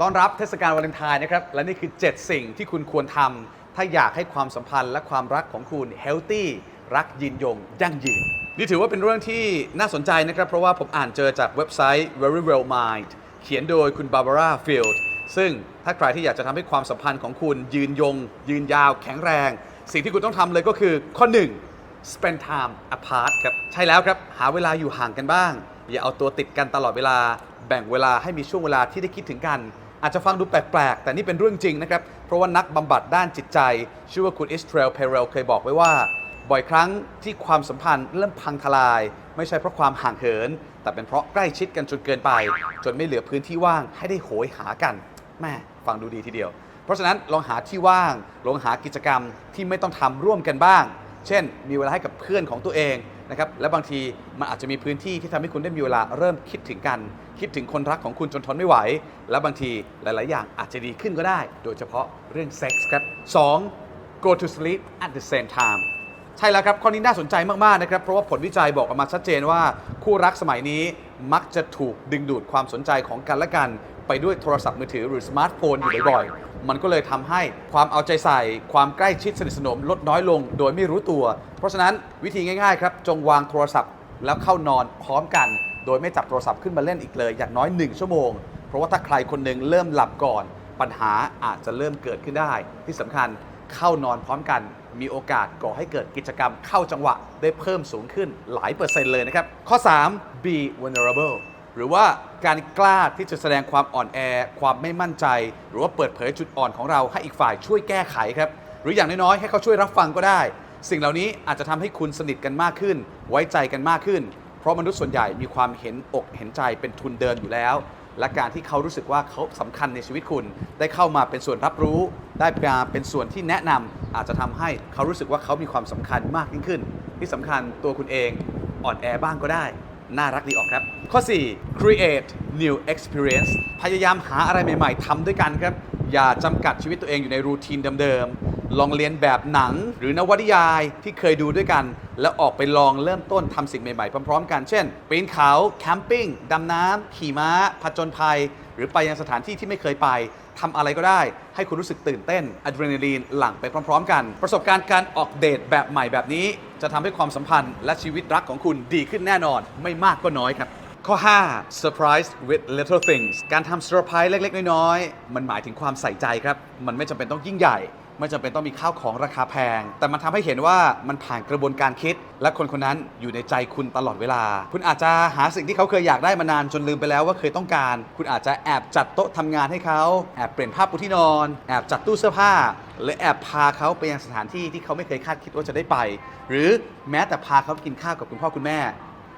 ต้อนรับเทศกาลวาเลนไทน์นะครับ และนี่คือ 7 สิ่งที่คุณควรทำ ถ้าอยากให้ความสัมพันธ์และความรักของคุณเฮลตี้รักยืนยง ยั่งยืน นี่ถือว่าเป็นเรื่องที่น่าสนใจนะครับ เพราะว่าผมอ่านเจอจากเว็บไซต์ Very Well Mind เขียนโดยคุณบาบาร่าฟิลด์ซึ่งถ้าใครที่อยากจะทำให้ความสัมพันธ์ของคุณยืนยง ยืนยาว แข็งแรง สิ่งที่คุณต้องทำเลยก็คือข้อ 1 spend time apart ครับใช่แล้วครับหาเวลาอยู่ห่างกันบ้าง อย่าเอาตัวติดกันตลอดเวลา แบ่งเวลาให้มีช่วงเวลาที่ได้คิดถึงกัน อาจจะฟังดูแปลก ๆ แต่นี่เป็นเรื่องจริงนะครับ เพราะว่านักบำบัดด้านจิตใจ ชื่อว่าคุณอิสเทรลเพเรลเคยบอกไว้ว่า บ่อยครั้งที่ความสัมพันธ์เริ่มพังทลาย ไม่ใช่เพราะความห่างเหิน แต่เป็นเพราะใกล้ชิดกันจนเกินไป จนไม่เหลือพื้นที่ว่างให้ได้โหยหากันแม่ฟังดูดีทีเดียว เพราะฉะนั้นลองหาที่ว่างลองหากิจกรรมที่ไม่ต้องทำร่วมกันบ้าง เช่น มีเวลาให้กับเพื่อนของตัวเอง นะครับและบางทีมันอาจจะมีพื้นที่ที่ทำให้คุณได้มีเวลาเริ่มคิดถึงกัน คิดถึงคนรักของคุณจนทนไม่ไหว และบางทีหลาย ๆ อย่างอาจจะดีขึ้นก็ได้ โดยเฉพาะเรื่องเซ็กส์ครับ 2. go to sleep at the same time ใช่แล้วครับ ข้อนี้น่าสนใจมาก ๆ นะครับ เพราะว่าผลวิจัยบอกออกมาชัดเจนว่า คู่รักสมัยนี้มักจะถูกดึงดูดความสนใจของกันและกัน ไปด้วยโทรศัพท์มือถือหรือสมาร์ทโฟนอยู่บ่อย มันก็เลยทำให้ความเอาใจใส่ ความใกล้ชิดสนิทสนมลดน้อยลงโดยไม่รู้ตัว เพราะฉะนั้นวิธีง่ายๆครับ จงวางโทรศัพท์ แล้วเข้านอนพร้อมกัน โดยไม่จับโทรศัพท์ขึ้นมาเล่นอีกเลย อย่างน้อย 1 ชั่วโมง เพราะว่าถ้าใครคนหนึ่งเริ่มหลับก่อน ปัญหาอาจจะเริ่มเกิดขึ้นได้ ที่สำคัญเข้านอนพร้อมกัน มีโอกาสก่อให้เกิดกิจกรรมเข้าจังหวะได้เพิ่มสูงขึ้นหลายเปอร์เซ็นต์เลยนะครับข้อ 3 be vulnerable หรือว่าการกล้าที่จะแสดงความอ่อนแอ ความไม่มั่นใจ หรือว่าเปิดเผยจุดอ่อนของเราให้อีกฝ่ายช่วยแก้ไขครับ หรืออย่างน้อยๆให้เขาช่วยรับฟังก็ได้ สิ่งเหล่านี้อาจจะทำให้คุณสนิทกันมากขึ้น ไว้ใจกันมากขึ้น เพราะมนุษย์ส่วนใหญ่มีความเห็นอกเห็นใจเป็นทุนเดินอยู่แล้ว และการที่เขารู้สึกว่าเขาสำคัญในชีวิตคุณ ได้เข้ามาเป็นส่วนรับรู้ ได้มาเป็นส่วนที่แนะนำอาจจะทำให้เขารู้สึกว่าเขามีความสำคัญมากยิ่งขึ้น ที่สำคัญตัวคุณเองอ่อนแอบ้างก็ได้ น่ารักดีออกครับ ข้อ 4 create new experience พยายามหาอะไรใหม่ ๆทำด้วยกันครับ อย่าจำกัดชีวิตตัวเองอยู่ในรูทีนเดิมๆ ลองเรียนแบบหนังหรือนวนิยายที่เคยดูด้วยกัน แล้วออกไปลองเริ่มต้นทำสิ่งใหม่ๆ พร้อมๆ กัน เช่นปีนเขาแคมปิ้งดำน้ำขี่ม้าผจญภัย หรือไปยังสถานที่ที่ไม่เคยไปทำอะไรก็ได้ ให้คุณรู้สึกตื่นเต้นอะดรีนาลีนหลั่งไปพร้อม ๆ กัน ประสบการณ์การออกเดทแบบใหม่แบบนี้ จะทำให้ความสัมพันธ์และชีวิตรักของคุณดีขึ้นแน่นอน ไม่มากก็น้อยครับ ข้อ 5 surprise with little things การทำเซอร์ไพรส์เล็ก ๆ น้อย ๆ มันหมายถึงความใส่ใจครับ มันไม่จำเป็นต้องยิ่งใหญ่ ไม่จำเป็นต้องมีข้าวของราคาแพง แต่มันทำให้เห็นว่ามันผ่านกระบวนการคิด และคนคนนั้นอยู่ในใจคุณตลอดเวลา คุณอาจจะหาสิ่งที่เขาเคยอยากได้มานานจนลืมไปแล้วว่าเคยต้องการ คุณอาจจะแอบจัดโต๊ะทำงานให้เขาแอบเปลี่ยนผ้าปูที่นอน แอบจัดตู้เสื้อผ้า หรือแอบพาเขาไปยังสถานที่ที่เขาไม่เคยคาดคิดว่าจะได้ไป หรือแม้แต่พาเขากินข้าวกับคุณพ่อคุณแม่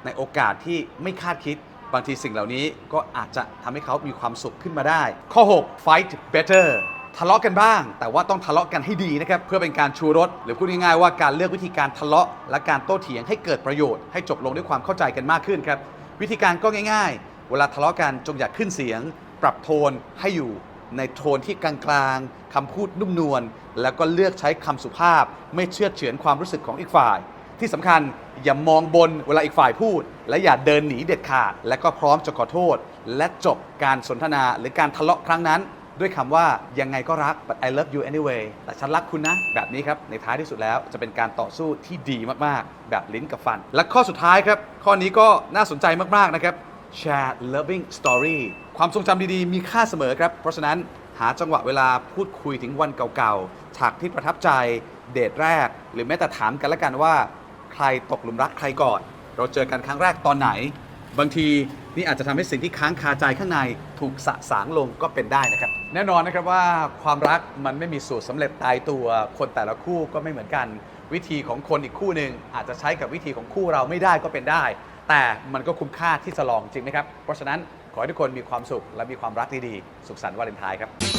ในโอกาสที่ไม่คาดคิด บางทีสิ่งเหล่านี้ก็อาจจะทำให้เขามีความสุขขึ้นมาได้ ข้อ 6 fight better ทะเลาะกันบ้าง แต่ว่าต้องทะเลาะกันให้ดีนะครับ เพื่อเป็นการชูรสหรือพูดง่ายๆว่าการเลือกวิธีการทะเลาะ และการโต้เถียงให้เกิดประโยชน์ให้จบลงด้วยความเข้าใจกันมากขึ้นครับ วิธีการก็ง่าย ๆ เวลาทะเลาะกันจงอย่าขึ้นเสียง ปรับโทนให้อยู่ในโทนที่กลางๆคำพูดนุ่มนวลแล้วก็เลือกใช้คำสุภาพ ไม่เชื่อดเฉือนความรู้สึกของอีกฝ่าย ที่สำคัญอย่ามองบนเวลาอีกฝ่ายพูด และอย่าเดินหนีเด็ดขาด และก็พร้อมจะขอโทษ และจบการสนทนาหรือการทะเลาะครั้งนั้น ด้วยคำว่ายังไงก็รัก but I love you anyway แต่ฉันรักคุณนะ แบบนี้ครับในท้ายที่สุดแล้วจะเป็นการต่อสู้ที่ดีมากๆ แบบลิ้นกับฟัน และข้อสุดท้ายครับ ข้อนี้ก็น่าสนใจมากๆนะครับ share loving story ความทรงจำดีๆ มีค่าเสมอครับ เพราะฉะนั้นหาจังหวะเวลาพูดคุยถึงวันเก่าๆ ฉากที่ประทับใจ เดทแรก หรือแม้แต่ถามกันละกันว่า ใครตกหลุมรักใครก่อน เราเจอกันครั้งแรกตอนไหน บางทีนี่อาจจะทำให้สิ่งที่ค้างคาใจข้างในถูกสะสางลงก็เป็นได้นะครับ แน่นอนนะครับว่าความรักมันไม่มีสูตรสำเร็จตายตัว คนแต่ละคู่ก็ไม่เหมือนกัน วิธีของคนอีกคู่หนึ่งอาจจะใช้กับวิธีของคู่เราไม่ได้ก็เป็นได้ แต่มันก็คุ้มค่าที่จะลองจริงนะครับ เพราะฉะนั้นขอให้ทุกคนมีความสุขและมีความรักดีๆ สุขสันต์วาเลนไทน์ครับ